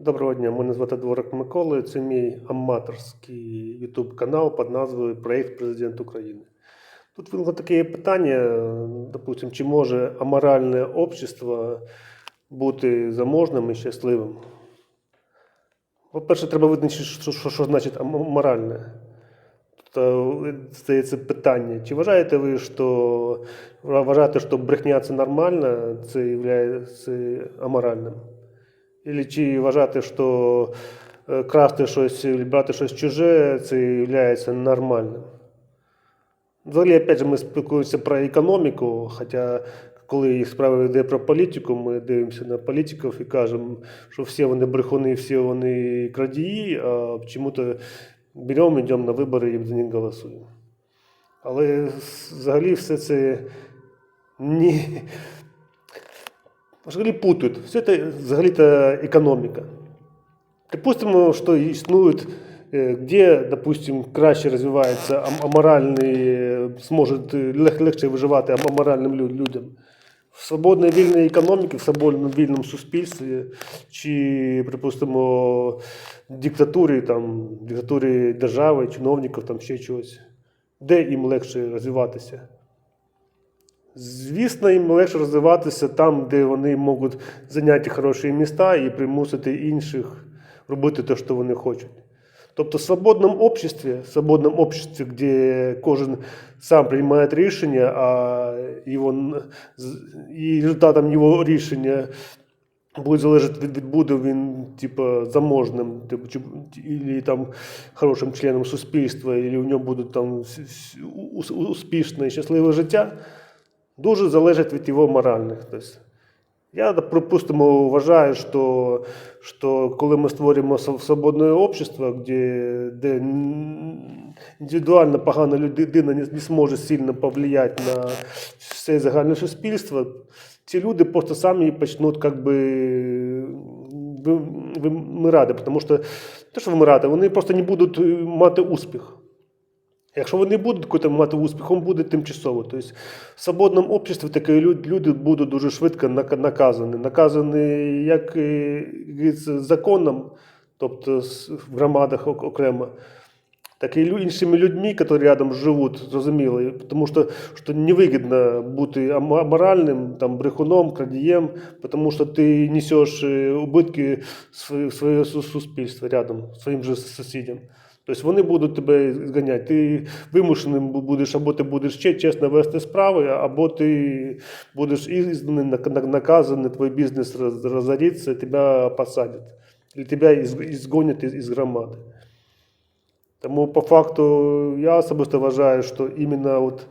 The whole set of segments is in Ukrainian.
Доброго дня, мене звати Дворик Микола. Це мій аматорський YouTube канал під назвою Проєкт Президент України. Тут виникло таке питання, допустим, чи може аморальне общество бути заможним і щасливим? По-перше, треба визначити, що, що, що значить аморальне. Тобто, здається питання, чи вважаєте ви, що вважаєте, що брехня це нормально, це є аморальним? Чи вважати, що е, красти щось, брати щось чуже, це є нормальним. Взагалі, опять же, ми спілкуємося про економіку, хоча коли справа йде про політику, ми дивимося на політиків і кажемо, що всі вони брехуни, всі вони крадії, а чому-то беремо, йдемо на вибори і за них голосуємо. Але взагалі все це ні, Взагалі путают. Все это взагалі-то экономика. Допустим, что існують, э, где, допустим, краще розвивається ам- аморальний, э, зможе лег- легше виживати ам- аморальним лю- людям. В свободній вільній економіці, в свободному вільному суспільстві, чи, припустимо, диктатурі, там, диктатурі держави, чиновників, там ще чогось. Де їм легше розвиватися? Звісно, їм легше розвиватися там, де вони можуть зайняти хороші міста і примусити інших робити те, що вони хочуть. Тобто в свободному обществі, в свободному обществі, де кожен сам приймає рішення, а його, і результатом його рішення буде залежати від, буде він типу, заможним, типу, чи, і там хорошим членом суспільства, і у нього буде там успішне і щасливе життя дуже залежить від його моральних. Тобто, я, припустимо, вважаю, що, що коли ми створюємо свободне общество, де, де індивідуально погана людина не, не зможе сильно повлияти на все загальне суспільство, ці люди просто самі почнуть как би, вимирати, тому що те, що вимирати, вони просто не будуть е, мати успіх. Якщо вони будуть мати успіх, він буде тимчасово. Тобто в свободному обществі такі люди будуть дуже швидко наказані. Наказані як е, законом, тобто в громадах окремо, так і іншими людьми, які рядом живуть, зрозуміло. Тому що, що невигідно бути аморальним, там, брехуном, крадієм, тому що ти несеш е, убитки своє суспільство рядом, своїм же сусідям. Тобто вони будуть тебе зганяти. Ти вимушеним будеш, або ти будеш ще чесно вести справи, або ти будеш нак- наказаний, твій бізнес роз- розориться, тебе посадять. Или тебе ізгонять із, громади. Тому по факту я особисто вважаю, що іменно от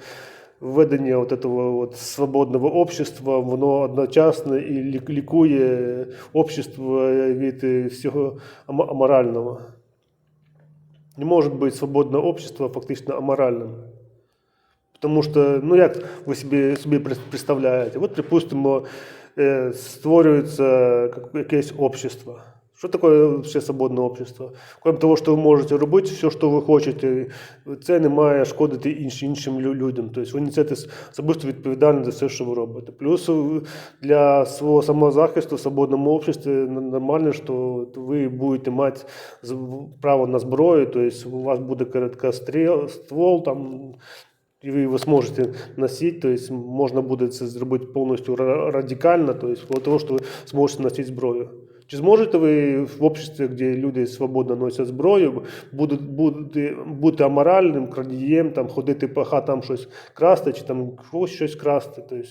введення от этого от свободного общества, воно одночасно і лікує общество від всього аморального. Не может быть свободное общество фактично аморальным. Потому что, ну як ви собі, собі прис- представляєте? От, припустимо, е, створюється як- якесь общество. Що таке ще свободне общество? Крім того, що ви можете робити все, що ви хочете, це не має шкодити інш, іншим людям. Тобто ви несете особисто відповідальність за все, що ви робите. Плюс для свого самозахисту в свободному обществі нормально, що ви будете мати право на зброю, тобто у вас буде короткостріл, ствол, там, і ви його зможете носити, тобто можна буде це зробити повністю ра- радикально, тобто того, що ви зможете носити зброю. Чи зможете ви в обществі, де люди свободно носять зброю, бути, бути, бути аморальним, крадієм, там, ходити по хатам щось красти, чи там когось щось красти? Тобто,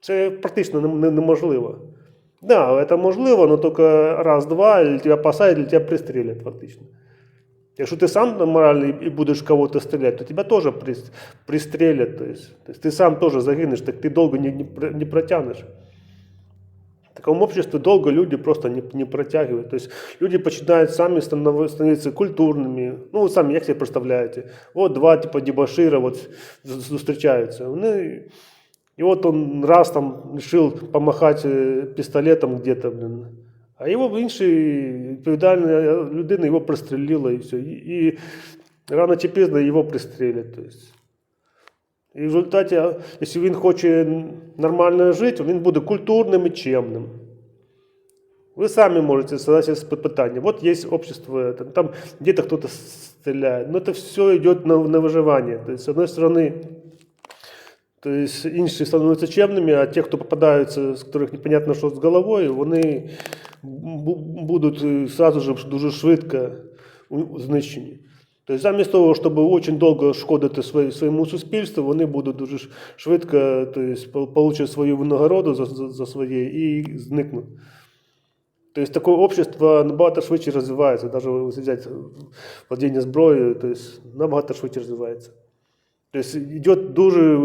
це практично не- не- неможливо. Да, це можливо, але тільки раз-два, і тебе посадять, і тебе пристрелять фактично. Якщо ти сам моральний і будеш кого-то стріляти, то тебе теж прис- пристрелять. То есть, то ти сам теж загинеш, так ти довго не, не, не протягнеш. В таком обществе долго люди просто не, не протягивают. То есть люди починают сами станов- становиться культурными. Ну, вы сами, як себе представляете? Вот два типа дебашира вот з- зустрічаються. Вони, и вот он раз там решил помахать э, пистолетом где-то, блин. А його інший відповідальна людина його пристрелила і все. І, і рано чи пізно його пристрелять. Тобто. І в результаті, а, якщо він хоче нормально жити, він буде культурним і чемним. Вы сами можете задать себе питание. Вот есть общество, это, там где-то кто-то стреляет. Но это все идет на, на выживание. То есть, с одной стороны, то есть інші становляться чемними, а ті, хто попадаються, з яких непонятно, що з головою, вони бу- будуть е, сразу же дуже швидко у- знищені. Тобто замість того, щоб дуже довго шкодити своєму суспільству, вони будуть дуже швидко тобто, свою винагороду за, за, за своє і зникнуть. Тобто таке общество набагато швидше розвивається, навіть взяти владіння зброєю, тобто набагато швидше розвивається. Тобто йде дуже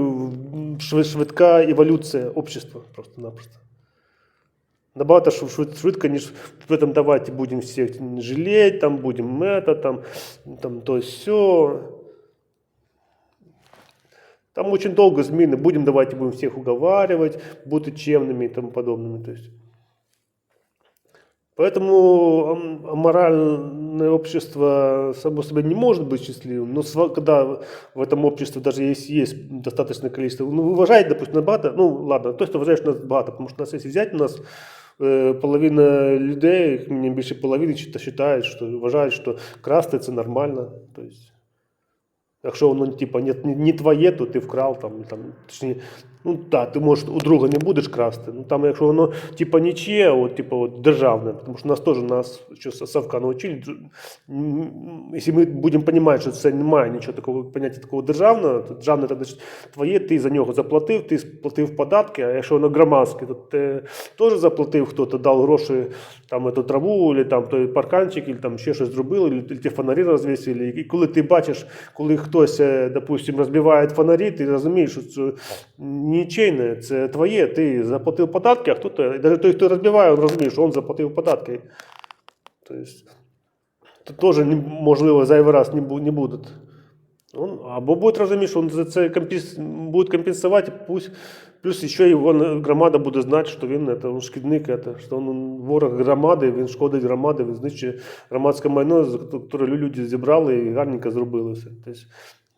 швидка еволюція общества просто-напросто. Набагато шв- швид- швидко, ніж в этом давайте будемо всіх жалеть, там будемо это, там, там то все. Там очень долго зміни, будемо давайте будемо всіх уговаривать, бути чемними і тому подобними. То есть. Поэтому ам- аморальное общество само собой не может быть счастливым, но сва- когда в этом обществе даже есть, есть достаточное количество, ну, уважает, допустим, нас багато, ну ладно, то, что уважаешь нас багато, потому что нас, если взять, у нас е, половина людей, як мені більше половини, чит- вважають, що вважають, що красти це нормально. Тобто, якщо воно типа, не, не, не твоє, то ти вкрав там, там точні, ну так, ти можеш у друга не будеш красти. Ну там, якщо воно типа нічиє, от, типа, от, державне, тому що нас теж нас що Савка навчили. Якщо ми будемо розуміти, що це немає нічого такого поняття такого державного, то державне значить твоє, ти за нього заплатив, ти сплатив податки, а якщо воно громадське, то ти теж заплатив, хто-то дав гроші, там эту траву, или там той парканчик, или там ще щось зробили, или ті фонарі розвісили. І коли ти бачиш, коли хтось, е, допустим, розбиває фонарі, ти розумієш, що це нічийне, це твоє, ти заплатив податки, а хто-то, і навіть той, хто розбиває, він розуміє, що він заплатив податки. Тобто, то теж можливо зайвий раз не, бу- не будуть. Он, або буде розуміти, що він за це компенс... буде компенсувати, пусть плюс ще вон, громада буде знати, що він це, шкідник, це, що він ворог громади, він шкодить громади, він знищує громадське майно, яке люди зібрали і гарненько зробили. Тобто,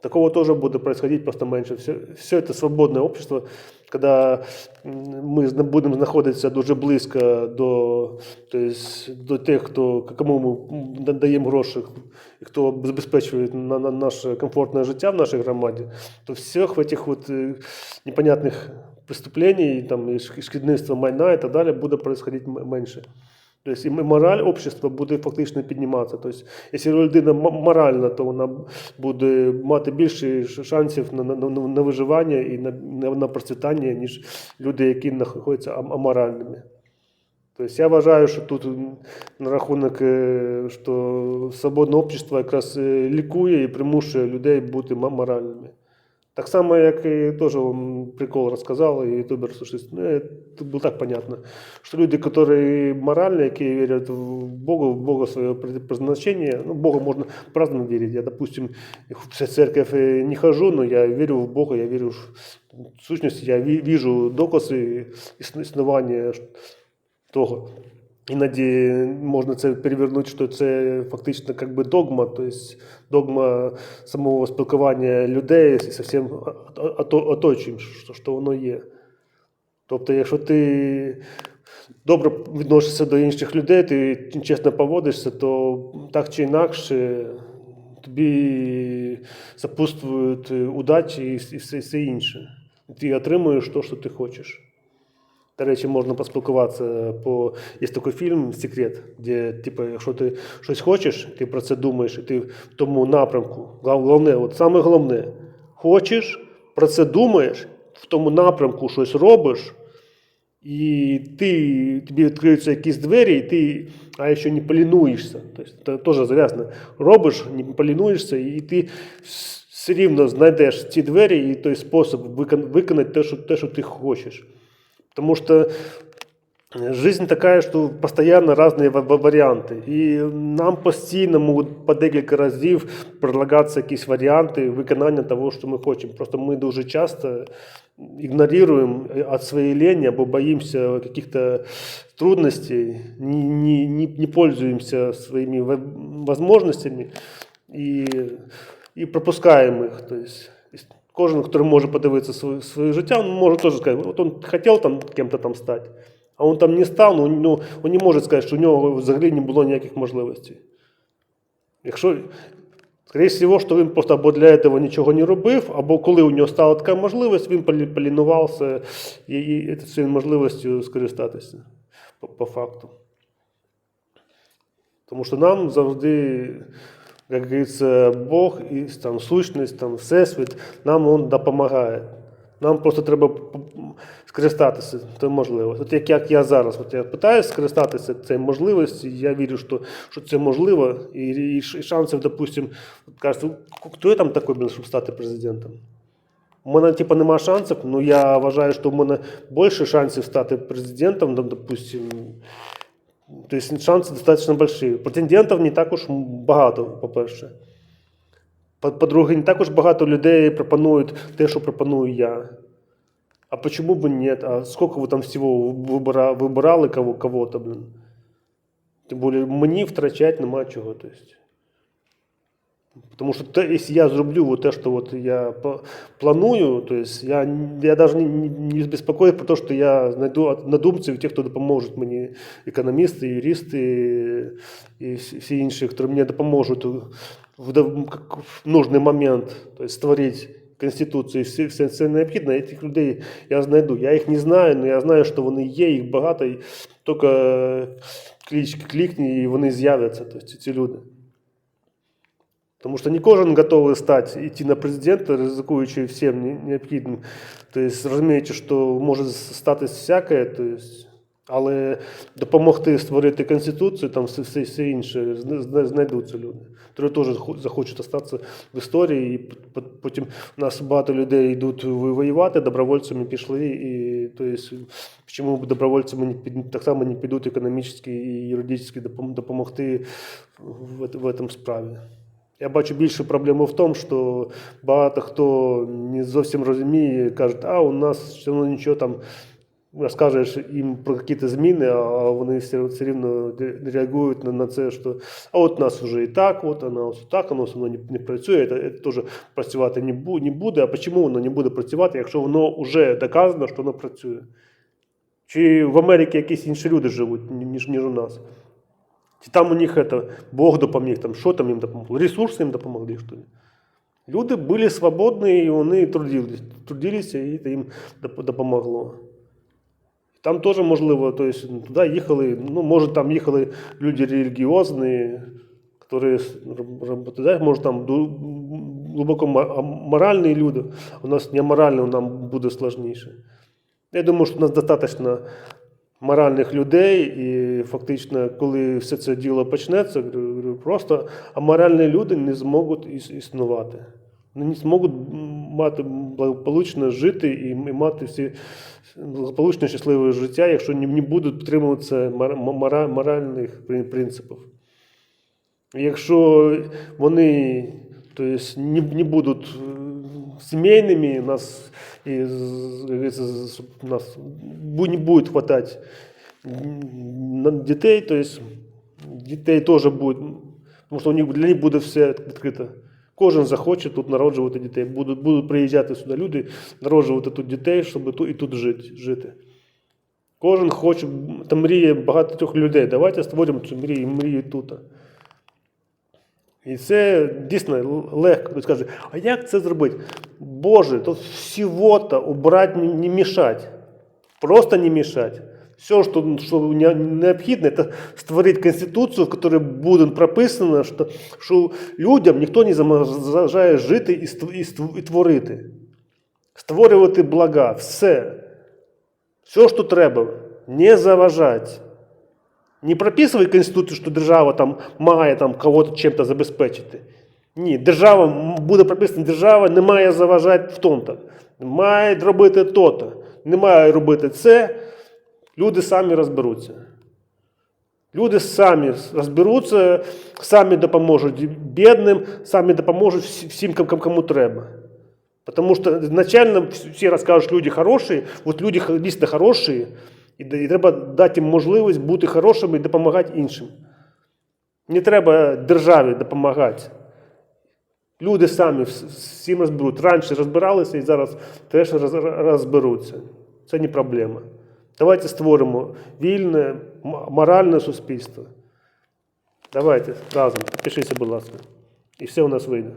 такого тоже будет происходить просто менше. Все, все это свободное общество, когда м, ми зна- знаходитися дуже близько до, то есть, до тих, хто, кому ми даємо гроші, і хто забезпечує на, на наше комфортне життя в нашій громаді, то всіх в этих вот е, непонятних преступлений, там, і шк- шкідництва майна і так далі буде происходить менше. Тобто і мораль общества буде фактично підніматися. Тобто, якщо людина моральна, то вона буде мати більше шансів на, на, на, виживання і на, на, процвітання, ніж люди, які знаходяться аморальними. Тобто я вважаю, що тут на рахунок, е, що свободне общество якраз е, лікує і примушує людей бути моральними. Так само, як і теж вам прикол розказав, і ютубер сушист. Ну, е, було так понятно, що люди, які моральні, які вірять в Бога, в Бога своє призначення, ну, Бога можна по-разному вірити. Я, допустим, в церковь не хожу, но я вірю в Бога, я вірю в сущності, я ві- віжу докази існування того. Іноді можна це перевернути, що це фактично как би догма, тобто догма самого спілкування людей зі всім оточуєм, що, воно є. Тобто, якщо ти добре відносишся до інших людей, ти чесно поводишся, то так чи інакше тобі сопутствують удачі і, і все інше. Ти отримуєш те, що ти хочеш. До речі, можна поспілкуватися по. Є такий фільм Секрет, де, типу, якщо ти щось хочеш, ти про це думаєш, і ти в тому напрямку. Головне, от саме головне, хочеш, про це думаєш, в тому напрямку щось робиш, і ти, тобі відкриються якісь двері, і ти, а ще не полінуєшся. Тобто, це теж зав'язано. Робиш, не полінуєшся, і ти все рівно знайдеш ці двері і той спосіб виконати те, що, те, що ти хочеш. Потому что жизнь такая, что постоянно разные ва- ва- варіанти. І нам постійно можуть по декілька разів предлагатися якісь варіанти виконання того, що ми хочемо. Просто ми дуже часто ігноруємо від своєї лені або боїмося каких-то трудностей, не, не, не, не пользуємося своїми ва- возможностями і, і пропускаємо їх. Тобто, Кожен, хто може подивитися своє, своє життя, може теж сказати, от він хотів там ким-то там стати, А він там не став, ну, ну він не може сказати, що у нього взагалі не було ніяких можливостей. Якщо, скоріше всього, що він просто або для цього нічого не робив, або коли у нього стала така можливість, він полі- полінувався і, і цією можливістю скористатися по, по факту. Тому що нам завжди, як говориться, Бог і там, сущність, там, Всесвіт, нам він допомагає. Нам просто треба скористатися цією можливістю. От як, як я зараз, от я питаюся скористатися цією можливістю, я вірю, що, що це можливо, і, і, і шансів, допустим, кажуть, «Ну, хто я там такий, блін, щоб стати президентом? У мене, типу, нема шансів, ну я вважаю, що у мене більше шансів стати президентом, там, то есть шанси достатньо большие. Претендентів не так уж багато, по-перше. По- По-друге, не так уж багато людей пропонують те, що пропоную я. А почему бы нет? А сколько вы там всего выбирали кого-то, блин? Тим більше мені втрачати нема чого. То. Потому что те, если я зроблю вот те, что вот я планую, то есть я, я даже не, не, беспокоюсь про то, что я знайду однодумців, тих, хто допоможуть мені, економісти, юристи і всі всі інші, які мені допоможуть в, дов- в нужний момент то есть, створити Конституцію, все, все це необхідно. Цих людей я знайду. Я їх не знаю, але я знаю, що вони є, їх багато, і тільки кліч, клікні, і вони з'являться, тобто, ці люди. Тому що не кожен готовий стати йти на президента, ризикуючи всім не- необхідним. Тобто, розуміючи, що може статись всяке, тобто, але допомогти створити Конституцію, там все, все, інше, зна- зна- знайдуться люди, які теж хо- захочуть залишитися в історії. І потім у нас багато людей йдуть воювати, добровольцями пішли. І, тобто, чому б добровольцями не так само не підуть економічно і юридично допомогти в, в, в цьому справі. Я бачу більше проблему в тому, що багато хто не зовсім розуміє, кажуть, а у нас все одно нічого там розкажеш їм про якісь зміни, а вони все, рівно реагують на, це, що а от нас вже і так, от воно ось так, воно все одно не, не працює, це теж працювати не, бу, не буде. А чому воно не буде працювати, якщо воно вже доказано, що воно працює? Чи в Америці якісь інші люди живуть, ніж, ніж у нас? Чи там у них это, Бог допоміг, там, що там їм допомогло? Ресурси їм допомогли, що ли? Люди були свободні, і вони трудились, трудилися, і це їм доп- допомогло. Там теж можливо, то есть, ну, туди їхали, ну, може, там їхали люди релігіозні, які роботодателі, може, там ду- глибоко ма- а моральні люди. У нас не морально, нам буде складніше. Я думаю, що у нас достатньо моральних людей, і фактично, коли все це діло почнеться, просто аморальні люди не зможуть існувати. Вони не зможуть мати благополучно жити і, мати всі благополучне щасливе життя, якщо не, будуть підтримуватися мора- мора- моральних принципів. Якщо вони то есть, не, не будуть сімейними, нас, щоб нас не буде хватати на дітей, то есть, дітей теж буде, тому що у них, для них буде все відкрито. Кожен захоче тут народжувати дітей. Будуть, будуть приїжджати сюди люди, народжувати тут дітей, щоб тут і тут жити. жити. Кожен хоче, там мріє багатьох людей. Давайте створимо цю мрію, мрію тут. І це дійсно легко. Хтось каже, а як це зробити? Боже, тут всього-то убрати, не, мішати. Просто не мешать. Все, что, что не- необходимо, это створить конституцию, в которой будет прописано, что, що людям ніхто не заважає жити і, і, і творити. Створювати блага, все. Все, що треба, не заважати. Не прописуй в Конституцію, що держава там має там кого-то чим-то забезпечити. Ні, держава буде прописано, держава не має заважати в тому-то. Має робити то-то. Не має робити це. Люди самі розберуться. Люди самі розберуться, самі допоможуть бідним, самі допоможуть всім, кому- треба. Потому что изначально розкажуть, що люди хороші, от люди х- дійсно хороші, і, і треба дати їм можливість бути хорошими і допомагати іншим. Не треба державі допомагати. Люди самі всім розберуть. Раніше розбиралися і зараз теж розберуться. Це не проблема. Давайте створимо вільне, моральне суспільство. Давайте разом. Підпишіться, будь ласка. І все у нас вийде.